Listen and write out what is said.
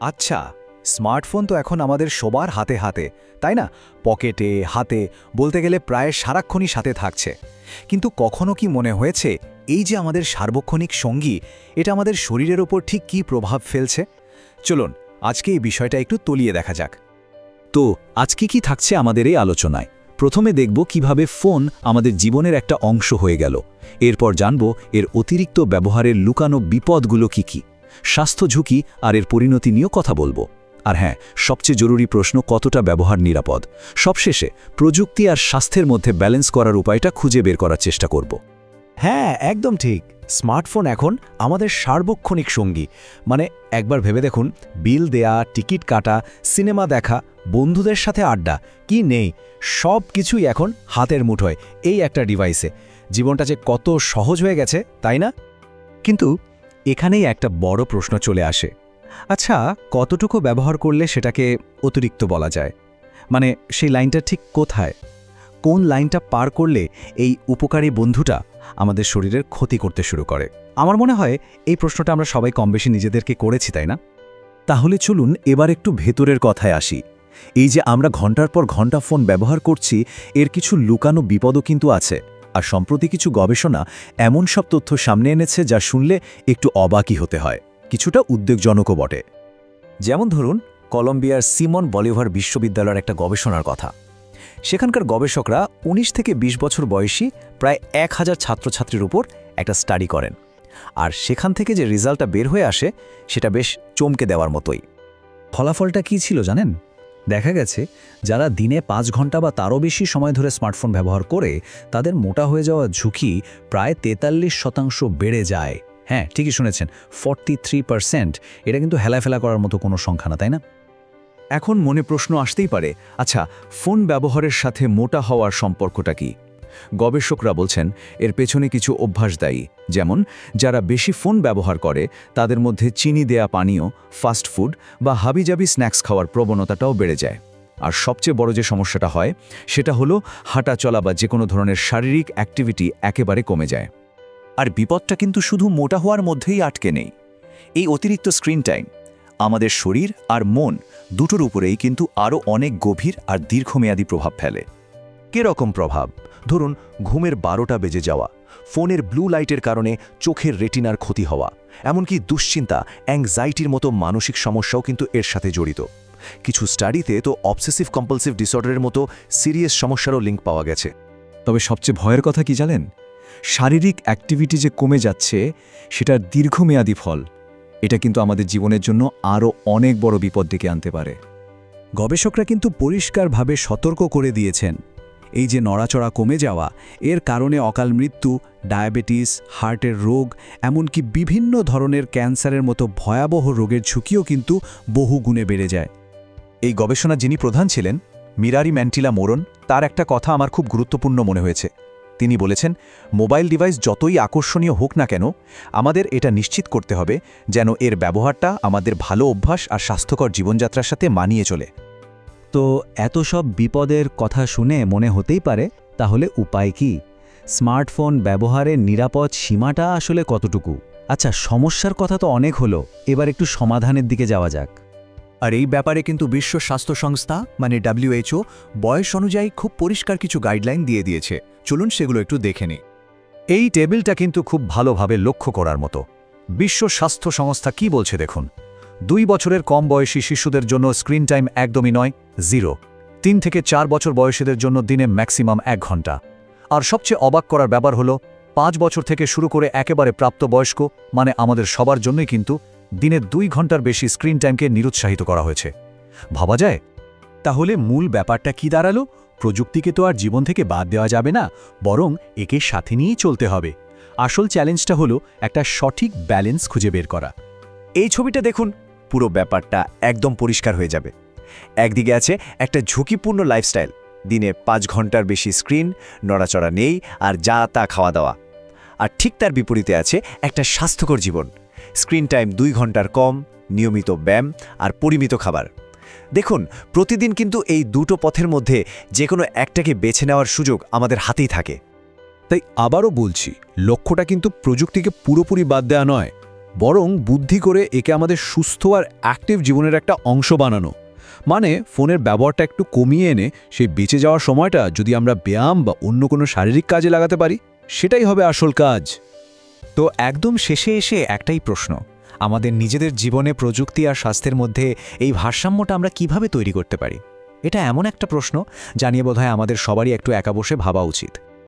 আচ্ছা স্মার্টফোন তো এখন আমাদের সবার হাতে হাতে, তাই না? পকেটে, হাতে, বলতে গেলে প্রায় সারাক্ষণই সাথে থাকছে। কিন্তু কখনো কি মনে হয়েছে এই যে আমাদের সার্বক্ষণিক সঙ্গী, এটা আমাদের শরীরের ওপর ঠিক কী প্রভাব ফেলছে? চলুন, আজকে এই বিষয়টা একটু তলিয়ে দেখা যাক। তো, আজকে কি থাকছে আমাদের এই আলোচনায়? প্রথমে দেখব কীভাবে ফোন আমাদের জীবনের একটা অংশ হয়ে গেল। এরপর জানব এর অতিরিক্ত ব্যবহারের লুকানো বিপদগুলো কি কি। স্বাস্থ্য ঝুঁকি আর এর পরিণতি নিয়েও কথা বলব। আর হ্যাঁ সবচেয়ে জরুরি প্রশ্ন কতটা ব্যবহার নিরাপদ? সবশেষে প্রযুক্তি আর স্বাস্থ্যের মধ্যে ব্যালেন্স করার উপায়টা খুঁজে বের করার চেষ্টা করব। হ্যাঁ একদম ঠিক। স্মার্টফোন এখন আমাদের সার্বক্ষণিক সঙ্গী। মানে একবার ভেবে দেখুন বিল দেয়া টিকিট কাটা সিনেমা দেখা বন্ধুদের সাথে আড্ডা কি নেই? সব কিছুই এখন হাতের মুঠোয় এই একটা ডিভাইসে। জীবনটা যে কত সহজ হয়ে গেছে তাই না? কিন্তু এখানেই একটা বড় প্রশ্ন চলে আসে। আচ্ছা কতটুকু ব্যবহার করলে সেটাকে অতিরিক্ত বলা যায়? মানে সেই লাইনটা ঠিক কোথায়? কোন লাইনটা পার করলে এই উপকারী বন্ধুটা আমাদের শরীরের ক্ষতি করতে শুরু করে? আমার মনে হয় এই প্রশ্নটা আমরা সবাই কম বেশি নিজেদেরকে করেছি, তাই না? তাহলে চলুন এবার একটু ভেতরের কথায় আসি। এই যে আমরা ঘণ্টার পর ঘণ্টা ফোন ব্যবহার করছি, এর কিছু লুকানো বিপদও কিন্তু আছে। আর সম্প্রতি কিছু গবেষণা এমন সব তথ্য সামনে এনেছে যা শুনলে একটু অবাকই হতে হয়। কিছুটা উদ্বেগজনকও বটে। যেমন ধরুন, কলম্বিয়ার সিমন বলিভার বিশ্ববিদ্যালয়ের একটা গবেষণার কথা। সেখানকার গবেষকরা ১৯ থেকে ২০ বছর বয়সী প্রায় এক হাজার ছাত্রছাত্রীর উপর একটা স্টাডি করেন। আর সেখান থেকে যে রেজাল্টটা বের হয়ে আসে, সেটা বেশ চমকে দেওয়ার মতোই। ফলাফলটা কি ছিল জানেন? দেখা গেছে, যারা দিনে পাঁচ ঘণ্টা বা তারও বেশি সময় ধরে স্মার্টফোন ব্যবহার করে, তাদের মোটা হয়ে যাওয়ার ঝুঁকি প্রায় তেতাল্লিশ শতাংশ বেড়ে যায়। হ্যাঁ ঠিকই শুনেছেন ফর্টি থ্রি পারসেন্ট এটা কিন্তু হেলাফেলা করার মতো কোনো সংখ্যা না, তাই না? এখন মনে প্রশ্ন আসতেই পারে আচ্ছা ফোন ব্যবহারের সাথে মোটা হওয়ার সম্পর্কটা কি? গবেষকরা বলছেন, এর পেছনে কিছু অভ্যাস দায়ী, যেমন যারা বেশি ফোন ব্যবহার করে, তাদের মধ্যে চিনি দেয়া পানীয়, ফাস্ট ফুড বা হাবিজাবি স্ন্যাক্স খাওয়ার প্রবণতাটাও বেড়ে যায়। আর সবচেয়ে বড় যে সমস্যাটা হয়, সেটা হলো হাঁটা চলা বা যে কোনো ধরনের শারীরিক অ্যাক্টিভিটি একেবারে কমে যায়। আর বিপদটা কিন্তু শুধু মোটা হওয়ার মধ্যেই আটকে নেই। এই অতিরিক্ত স্ক্রিন টাইম, আমাদের শরীর আর মন দুটোর উপরেই কিন্তু আরও অনেক গভীর আর দীর্ঘমেয়াদী প্রভাব ফেলে। কেরকম প্রভাব? ধরুন, ঘুমের বারোটা বেজে যাওয়া, ফোনের ব্লু লাইটের কারণে চোখের রেটিনার ক্ষতি হওয়া, এমনকি দুশ্চিন্তা, অ্যাংজাইটির মতো মানসিক সমস্যাও কিন্তু এর সাথে জড়িত। কিছু স্টাডিতে তো অবসেসিভ কম্পালসিভ ডিসঅর্ডারের মতো সিরিয়াস সমস্যারও লিঙ্ক পাওয়া গেছে। তবে সবচেয়ে ভয়ের কথা কি জানেন? শারীরিক অ্যাক্টিভিটি যে কমে যাচ্ছে, সেটার দীর্ঘমেয়াদী ফল। এটা কিন্তু আমাদের জীবনের জন্য আরও অনেক বড় বিপদ ডেকে আনতে পারে। গবেষকরা কিন্তু পরিষ্কারভাবে সতর্ক করে দিয়েছেন। এই যে নড়াচড়া কমে যাওয়া, এর কারণে অকাল মৃত্যু, ডায়াবেটিস, হার্টের রোগ, এমনকি বিভিন্ন ধরনের ক্যান্সারের মতো ভয়াবহ রোগের ঝুঁকিও কিন্তু বহু গুণে বেড়ে যায়। এই গবেষণা যিনি প্রধান ছিলেন, মিরারি ম্যান্টিলা মোরন, তার একটা কথা আমার খুব গুরুত্বপূর্ণ মনে হয়েছে। তিনি বলেছেন, মোবাইল ডিভাইস যতই আকর্ষণীয় হোক না কেন, আমাদের এটা নিশ্চিত করতে হবে যেন এর ব্যবহারটা আমাদের ভালো অভ্যাস আর স্বাস্থ্যকর জীবনযাত্রার সাথে মানিয়ে চলে। তো এত সব বিপদের কথা শুনে মনে হতেই পারে, তাহলে উপায় কি? স্মার্টফোন ব্যবহারের নিরাপদ সীমাটা আসলে কতটুকু? আচ্ছা সমস্যার কথা তো অনেক হলো, এবার একটু সমাধানের দিকে যাওয়া যাক। আর এই ব্যাপারে কিন্তু বিশ্ব স্বাস্থ্য সংস্থা মানে ডাব্লিউএইচও বয়স অনুযায়ী খুব পরিষ্কার কিছু গাইডলাইন দিয়ে দিয়েছে। চলুন সেগুলো একটু দেখে নিই। এই টেবিলটা কিন্তু খুব ভালোভাবে লক্ষ্য করার মতো। বিশ্ব স্বাস্থ্য সংস্থা কি বলছে দেখুন। দুই বছরের কম বয়সী শিশুদের জন্য স্ক্রিন টাইম একদমই নয় জিরো। তিন থেকে চার বছর বয়সীদের জন্য দিনে ম্যাক্সিমাম এক ঘণ্টা। আর সবচেয়ে অবাক করার ব্যাপার হলো, পাঁচ বছর থেকে শুরু করে একেবারে প্রাপ্তবয়স্ক মানে আমাদের সবার জন্যই কিন্তু দিনে দুই ঘণ্টার বেশি স্ক্রিন টাইমকে নিরুৎসাহিত করা হয়েছে। ভাবা যায়? তাহলে মূল ব্যাপারটা কি দাঁড়াল? প্রযুক্তিকে তো আর জীবন থেকে বাদ দেওয়া যাবে না, বরং একে সাথে নিয়েই চলতে হবে। আসল চ্যালেঞ্জটা হলো একটা সঠিক ব্যালেন্স খুঁজে বের করা। এই ছবিটা দেখুন, পুরো ব্যাপারটা একদম পরিষ্কার হয়ে যাবে। একদিকে আছে একটা ঝুঁকিপূর্ণ লাইফস্টাইল দিনে পাঁচ ঘণ্টার বেশি স্ক্রিন নড়াচড়া নেই আর যা তা খাওয়া দাওয়া আর ঠিক তার বিপরীতে আছে একটা স্বাস্থ্যকর জীবন স্ক্রিন টাইম দুই ঘণ্টার কম, নিয়মিত ব্যায়াম আর পরিমিত খাবার। দেখুন, প্রতিদিন কিন্তু এই দুটো পথের মধ্যে যে কোনো একটাকে বেছে নেওয়ার সুযোগ আমাদের হাতেই থাকে। তাই আবারও বলছি, লক্ষ্যটা কিন্তু প্রযুক্তিকে পুরোপুরি বাদ দেওয়া নয়, বরং বুদ্ধি করে একে আমাদের সুস্থ আর অ্যাক্টিভ জীবনের একটা অংশ বানানো। মানে ফোনের ব্যবহারটা একটু কমিয়ে এনে সেই বেঁচে যাওয়ার সময়টা যদি আমরা ব্যায়াম বা অন্য কোনো শারীরিক কাজে লাগাতে পারি, সেটাই হবে আসল কাজ। তো একদম শেষে এসে একটাই প্রশ্ন, আমাদের নিজেদের জীবনে প্রযুক্তি আর স্বাস্থ্যের মধ্যে এই ভারসাম্যটা আমরা কীভাবে তৈরি করতে পারি? এটা এমন একটা প্রশ্ন জানিয়ে বোধহয় আমাদের সবারই একটু একা বসে ভাবা উচিত।